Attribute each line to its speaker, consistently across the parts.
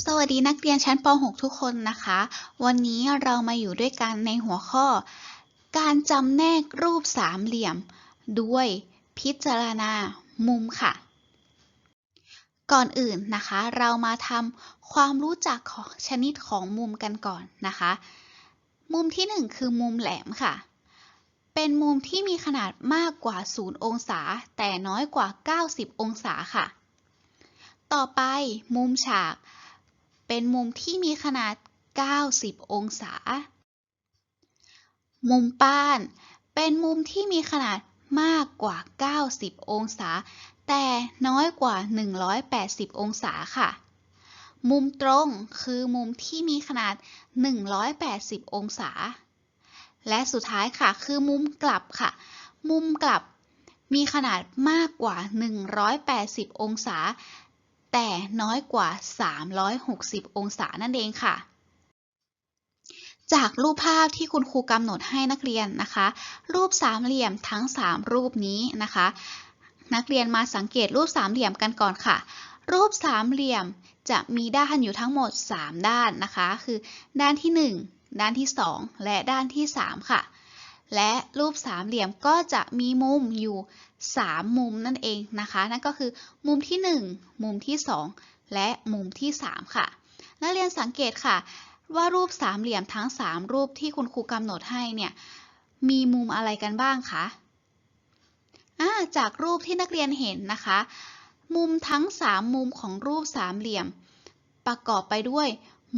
Speaker 1: สวัสดีนักเรียนชั้นป .6 ทุกคนนะคะ วันนี้เรามาอยู่ด้วยกันในหัวข้อ การจำแนกรูปสามเหลี่ยม ด้วยพิจารณามุมค่ะ ก่อนอื่นนะคะ เรามาทำความรู้จักของชนิดของมุมกันก่อนนะคะ มุมที่ 1 คือมุมแหลมค่ะ เป็นมุมที่มีขนาดมากกว่า 0 องศา แต่น้อยกว่า 90 องศาค่ะ ต่อไปมุมฉาก เป็นมุมที่มีขนาด 90 องศา มุมป้าน เป็นมุมที่มีขนาดมากกว่า 90 องศา แต่น้อยกว่า 180 องศาค่ะ มุมตรงคือมุมที่มีขนาด 180 องศา และสุดท้ายค่ะ คือมุมกลับค่ะ มุมกลับมีขนาดมากกว่า 180 องศา แต่น้อยกว่า 360 องศานั่นเองค่ะ จากรูปภาพที่คุณครูกำหนดให้นักเรียนนะคะ รูปสามเหลี่ยมทั้ง 3 รูปนี้นะคะ นักเรียนมาสังเกตรูปสามเหลี่ยมกันก่อนค่ะ รูปสามเหลี่ยมจะมีด้านอยู่ทั้งหมด 3 ด้านนะคะ คือ ด้านที่ 1 ด้านที่ 2 และด้านที่ 3 ค่ะ และรูปสามเหลี่ยมก็จะมีมุมอยู่ 3 มุมนั่นเองนะคะ นั่นก็คือมุมที่ 1 มุมที่ 2 และมุมที่ 3 ค่ะ นักเรียนสังเกตค่ะ ว่ารูปสามเหลี่ยมทั้ง 3 รูปที่คุณครูกำหนดให้เนี่ยมีมุมอะไรกันบ้างคะอ่าจากรูปที่นักเรียนเห็นนะคะ มุมทั้ง 3 มุมของรูปสามเหลี่ยม ประกอบไปด้วย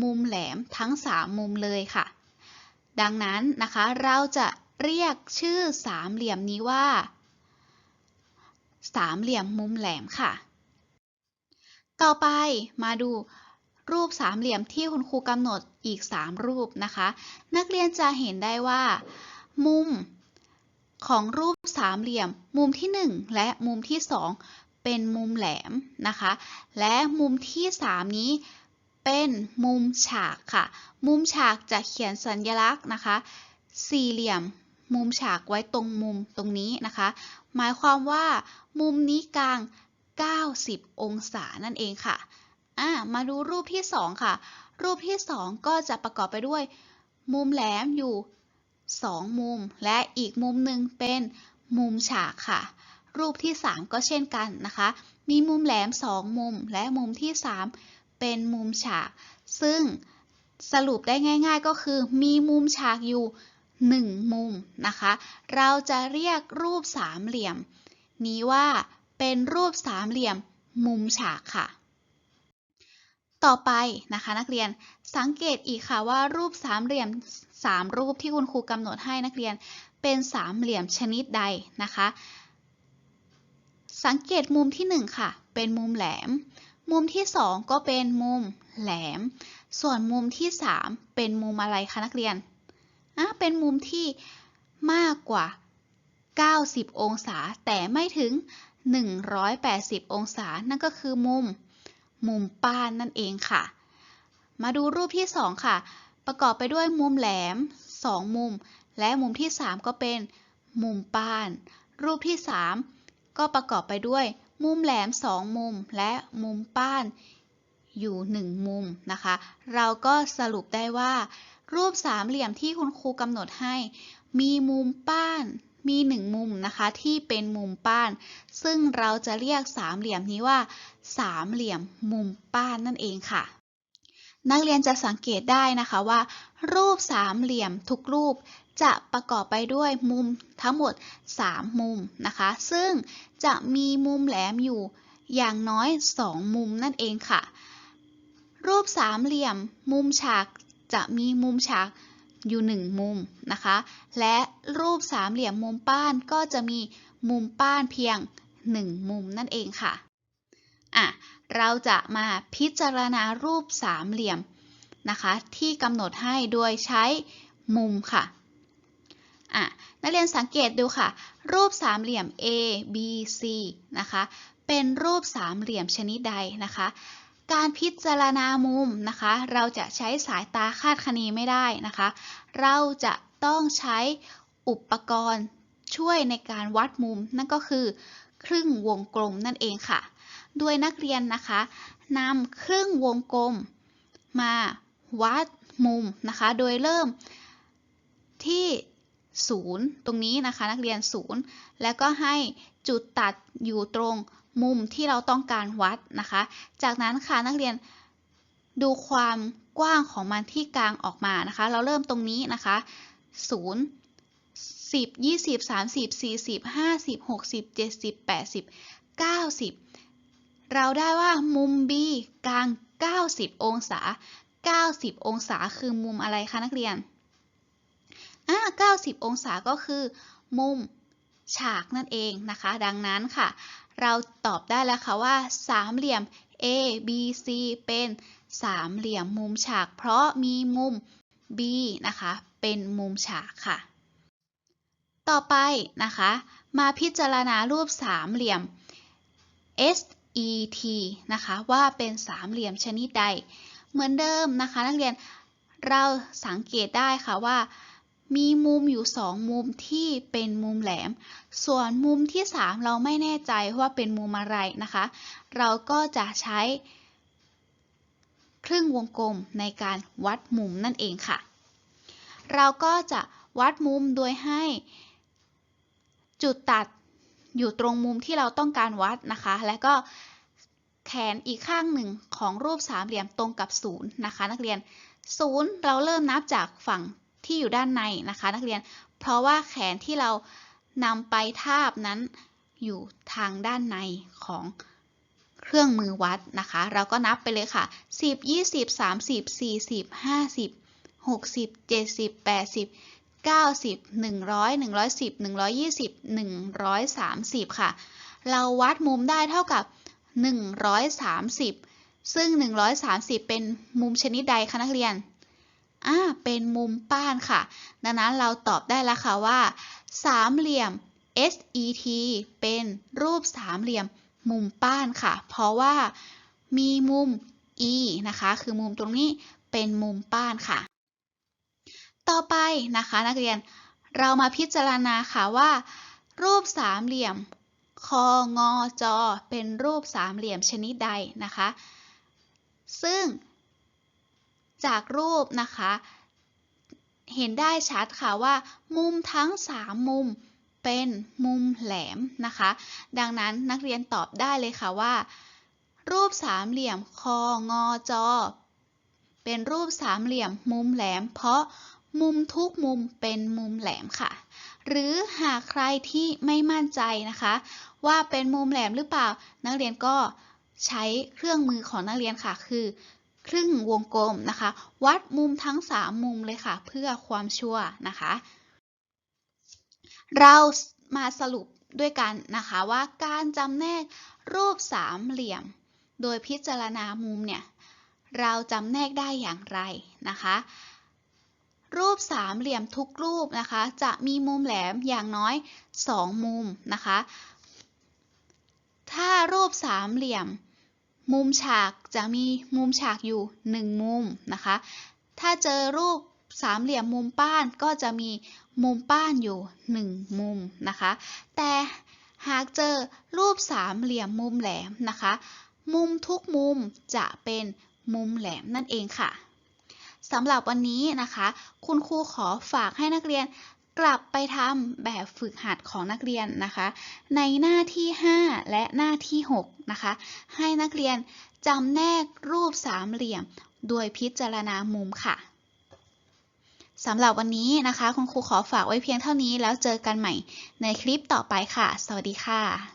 Speaker 1: มุมแหลมทั้ง 3 มุมเลยค่ะ ดังนั้นนะคะเราจะ เรียกชื่อสามเหลี่ยมนี้ว่า สามเหลี่ยมมุมแหลมค่ะ ต่อไปมาดูรูปสามเหลี่ยมที่คุณครูกำหนดอีก 3 รูปนะคะ นักเรียนจะเห็นได้ว่า มุมของรูปสามเหลี่ยม มุมที่ 1 และมุมที่ 2 เป็นมุมแหลมนะคะ และมุมที่ 3 นี้เป็นมุมฉากค่ะ มุมฉากจะเขียนสัญลักษณ์นะคะ สี่เหลี่ยม มุมฉากไว้ตรงมุมตรงนี้นะคะ หมายความว่ามุมนี้กลาง 90 องศานั่นเองค่ะอ่ามาดูรูปที่ 2 ค่ะ รูปที่ 2 ก็จะประกอบไปด้วย มุมแหลมอยู่ 2 มุม และอีกมุมหนึ่งเป็นมุมฉากค่ะ รูปที่ 3 ก็เช่นกันนะคะ มีมุมแหลม 2 มุม และมุมที่ 3 เป็นมุมฉาก ซึ่งสรุปได้ง่าย ๆ ก็คือมีมุมฉากอยู่ 1 มุมนะคะ เราจะเรียกรูปสามเหลี่ยม นี้ว่าเป็นรูปสามเหลี่ยมมุมฉากค่ะ ต่อไปนะคะนักเรียนสังเกตอีกค่ะว่ารูปสามเหลี่ยม3รูปที่คุณครูกำหนดให้นักเรียนเป็นสามเหลี่ยมชนิดใดนะคะ สังเกตมุมที่ 1 ค่ะ เป็นมุมแหลม มุมที่ 2 ก็เป็นมุมแหลม ส่วนมุมที่ 3 เป็นมุมอะไรคะนักเรียน อะเป็นมุมที่มากกว่า 90 องศา แต่ไม่ถึง 180 องศา นั่นก็คือมุม มุมป้านนั่นเองค่ะ มาดูรูปที่ 2 ค่ะ ประกอบไปด้วยมุมแหลม 2 มุม และมุมที่ 3 ก็เป็นมุมป้าน รูปที่ 3 ก็ประกอบไปด้วย มุมแหลม 2 มุม และมุมป้าน อยู่1มุมนะคะ เราก็สรุปได้ว่า รูปสามเหลี่ยมที่คุณครูกำหนดให้ มีมุมป้านมีหนึ่งมุมนะคะที่เป็นมุมป้าน ซึ่งเราจะเรียกสามเหลี่ยมนี้ว่า สามเหลี่ยมมุมป้านนั่นเองค่ะ นักเรียนจะสังเกตได้นะคะว่า รูปสามเหลี่ยมทุกรูปจะประกอบไปด้วยมุมทั้งหมด 3 มุมนะคะ ซึ่งจะมีมุมแหลมอยู่อย่างน้อย 2 มุมนั่นเองค่ะ รูปสามเหลี่ยม มุมฉากจะมีมุมฉากอยู่1มุมนะคะ และรูปสามเหลี่ยมมุมป้านก็จะมีมุมป้านเพียง1มุมนั่นเองค่ะอะ เราจะมาพิจารณารูปสามเหลี่ยมนะคะ ที่กำหนดให้โดยใช้มุมค่ะอะนักเรียนสังเกตดูค่ะ รูปสามเหลี่ยม A B C นะคะ เป็นรูปสามเหลี่ยมชนิดใดนะคะ การพิจารณามุมนะคะ เราจะใช้สายตาคาดคะเนไม่ได้นะคะ เราจะต้องใช้อุปกรณ์ช่วยในการวัดมุม นั่นก็คือครึ่งวงกลมนั่นเองค่ะ โดยนักเรียนนะคะนำครึ่งวงกลมมาวัดมุมนะคะ โดยเริ่มที่ศูนย์ตรงนี้นะคะนักเรียนศูนย์แล้วก็ให้จุดตัดอยู่ตรง มุมที่เราต้องการวัดนะคะ จากนั้นค่ะนักเรียนดูความกว้างของมันที่กลางออกมานะคะ เราเริ่มตรงนี้นะคะ0 10 20 30 40 50 60 70 80 90 เราได้ว่ามุม B กลาง 90 องศา 90 องศาคือมุมอะไรคะนักเรียนอ่า90 องศาก็คือมุมฉากนั่นเองนะคะ ดังนั้นค่ะ เราตอบได้แล้วค่ะว่าสามเหลี่ยม A B C เป็นสามเหลี่ยมมุมฉาก เพราะมีมุม B นะคะ เป็นมุมฉากค่ะ ต่อไปนะคะ มาพิจารณารูปสามเหลี่ยม SET นะคะ ว่าเป็นสามเหลี่ยมชนิดใด เหมือนเดิมนะคะ นักเรียนเราสังเกตได้ค่ะว่า มีมุมอยู่สองมุมที่เป็นมุมแหลม ส่วนมุมที่3เราไม่แน่ใจว่าเป็นมุมอะไรนะคะ เราก็จะใช้ครึ่งวงกลมในการวัดมุมนั่นเองค่ะ เราก็จะวัดมุมโดยให้จุดตัดอยู่ตรงมุมที่เราต้องการวัดนะคะ และก็แขนอีกข้างหนึ่งของรูปสามเหลี่ยมตรงกับศูนย์นะคะ นักเรียนศูนย์เราเริ่มนับจากฝั่ง ที่อยู่ด้านในนะคะ นักเรียน เพราะว่าแขนที่เรานำไปทาบนั้นอยู่ทางด้านในของเครื่องมือวัดนะคะ เราก็นับไปเลยค่ะ 10 20 30 40 50 60 70 80 90 100 110 120 130 ค่ะ เราวัดมุมได้เท่ากับ 130 ซึ่ง 130 เป็นมุมชนิดใดคะนักเรียน อ่าเป็นมุมป้านค่ะ ดังนั้นเราตอบได้แล้วค่ะว่า สามเหลี่ยม SET เป็นรูปสามเหลี่ยมมุมป้านค่ะ เพราะว่ามีมุม E นะคะ คือมุมตรงนี้เป็นมุมป้านค่ะ ต่อไปนะคะนักเรียนเรามาพิจารณาค่ะว่า รูปสามเหลี่ยมคองอจอเป็นรูปสามเหลี่ยมชนิดใดนะคะ ซึ่ง จากรูปนะคะ เห็นได้ชัดค่ะว่า มุมทั้ง 3 มุมเป็นมุมแหลมนะคะ ดังนั้นนักเรียนตอบได้เลยค่ะว่า รูปสามเหลี่ยมคองอจอเป็นรูปสามเหลี่ยมมุมแหลม เพราะมุมทุกมุมเป็นมุมแหลมค่ะ หรือหากใครที่ไม่มั่นใจนะคะ ว่าเป็นมุมแหลมหรือเปล่า นักเรียนก็ใช้เครื่องมือของนักเรียนค่ะ คือ ครึ่งวงกลมนะคะ วัดมุมทั้ง 3 มุมเลยค่ะ เพื่อความชัวร์นะคะ เรามาสรุปด้วยกันนะคะว่าการจำแนกรูปสามเหลี่ยม โดยพิจารณามุมเนี่ย เราจำแนกได้อย่างไรนะคะ รูปสามเหลี่ยมทุกรูปนะคะ จะมีมุมแหลมอย่างน้อย 2 มุมนะคะ ถ้ารูปสามเหลี่ยม มุมฉากจะมีมุมฉากอยู่ 1 มุมนะคะ ถ้าเจอรูปสามเหลี่ยมมุมป้านก็จะมีมุมป้านอยู่ 1 มุมนะคะ แต่หากเจอรูปสามเหลี่ยมมุมแหลมนะคะ มุมทุกมุมจะเป็นมุมแหลมนั่นเองค่ะสำหรับวันนี้นะคะ คุณครูขอฝากให้นักเรียน กลับไปทำแบบฝึกหัดของนักเรียนนะคะ ในหน้าที่ 5 และหน้าที่ 6 นะคะ ให้นักเรียนจำแนกรูปสามเหลี่ยม โดยพิจารณามุมค่ะสำหรับวันนี้นะคะ คุณครูขอฝากไว้เพียงเท่านี้แล้วเจอกันใหม่ในคลิปต่อไปค่ะ สวัสดีค่ะ